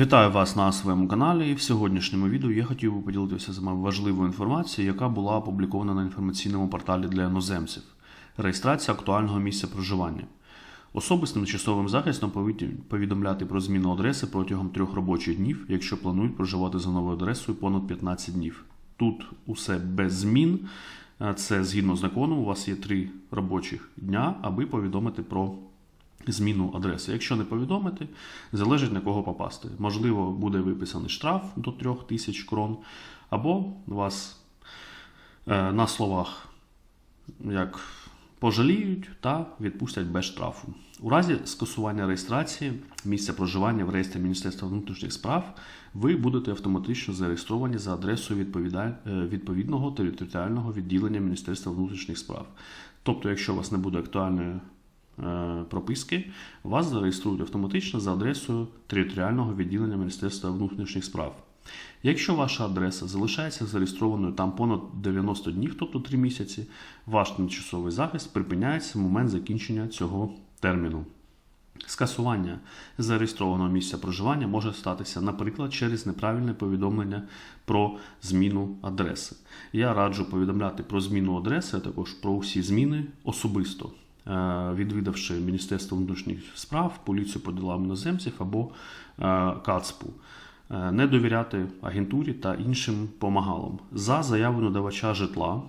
Вітаю вас на своєму каналі. В сьогоднішньому відео я хотів би поділитися з вами важливою інформацією, яка була опублікована на інформаційному порталі для іноземців. Реєстрація актуального місця проживання. Особи з тимчасовим захистом повідомляти про зміну адреси протягом трьох робочих днів, якщо планують проживати за новою адресою понад 15 днів. Тут усе без змін. Е, Це згідно закону, у вас є три робочих дня, аби повідомити про зміну адреси. Якщо не повідомити, залежить на кого попасти. Можливо, буде виписаний штраф до 3 тисяч крон, або вас е, на словах як пожаліють та відпустять без штрафу. У разі скасування реєстрації місця проживання в реєстрі Міністерства внутрішніх справ ви будете автоматично зареєстровані за адресою відповіда- е, відповідного територіального відділення Міністерства внутрішніх справ. Тобто, якщо у вас не буде актуальної прописки, вас зареєструють автоматично за адресою територіального відділення Міністерства внутрішніх справ. Якщо ваша адреса залишається зареєстрованою там понад 90 днів, тобто 3 місяці, ваш тимчасовий захист припиняється в момент закінчення цього терміну. Скасування зареєстрованого місця проживання може статися, наприклад, через неправильне повідомлення про зміну адреси. Я раджу повідомляти про зміну адреси, а також про усі зміни особисто, е, відвідавши Міністерство внутрішніх справ, поліцію по ділам іноземців або е, КАЦПу. Е, Не довіряти агентурі та іншим помагалам за заяву надавача житла,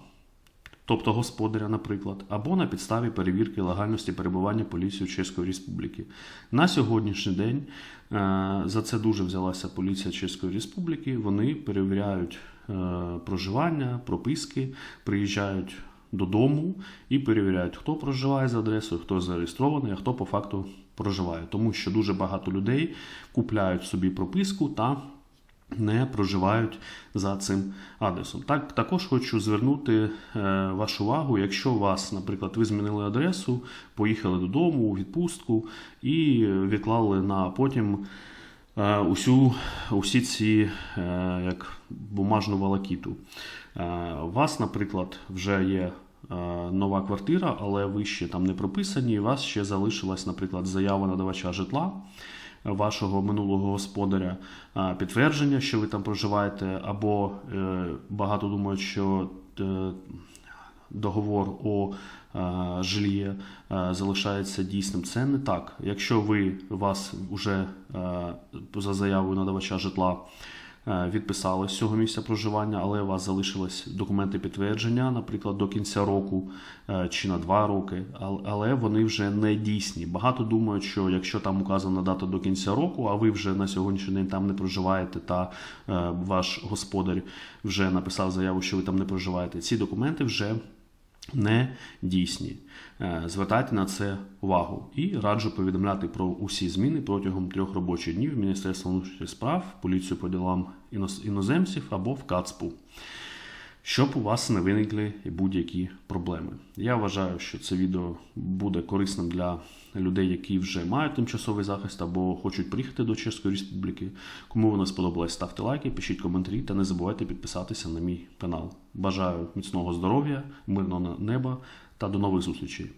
тобто господаря, наприклад, або на підставі перевірки легальності перебування поліції Чеської Республіки. На сьогоднішній день е, за це дуже взялася поліція Чеської Республіки. Вони перевіряють е, проживання, прописки, приїжджають додому і перевіряють, хто проживає за адресою, хто зареєстрований, а хто по факту проживає. Тому що дуже багато людей купляють собі прописку та не проживають за цим адресом. Так, також хочу звернути е, вашу увагу, якщо вас, наприклад, ви змінили адресу, поїхали додому у відпустку і відклали на потім е, усю, усі ці е, як бумажну волокіту. Е, у вас, наприклад, вже є е, нова квартира, але ви ще там не прописані, і у вас ще залишилась, наприклад, заява надавача житла вашого минулого господаря, е, підтвердження, що ви там проживаєте, або е, багато думають, що е, договор о е, жильї е, залишається дійсним. Це не так. Якщо ви вас вже е, за заявою надавача житла відписали з цього місця проживання, але у вас залишились документи підтвердження, наприклад, до кінця року чи на два роки, але вони вже не дійсні. Багато думають, що якщо там указана дата до кінця року, а ви вже на сьогоднішній день там не проживаєте, та ваш господар вже написав заяву, що ви там не проживаєте, ці документи вже не дійсні. Е, Звертайте на це увагу і раджу повідомляти про усі зміни протягом трьох робочих днів Міністерства внутрішніх справ, поліцію по ділам іноз- іноземців або в КАЦПу, щоб у вас не виникли будь-які проблеми. Я вважаю, що це відео буде корисним для людей, які вже мають тимчасовий захист або хочуть приїхати до Чеської Республіки. Кому воно сподобалось, ставте лайки, пишіть коментарі та не забувайте підписатися на мій канал. Бажаю міцного здоров'я, мирного неба та до нових зустрічей.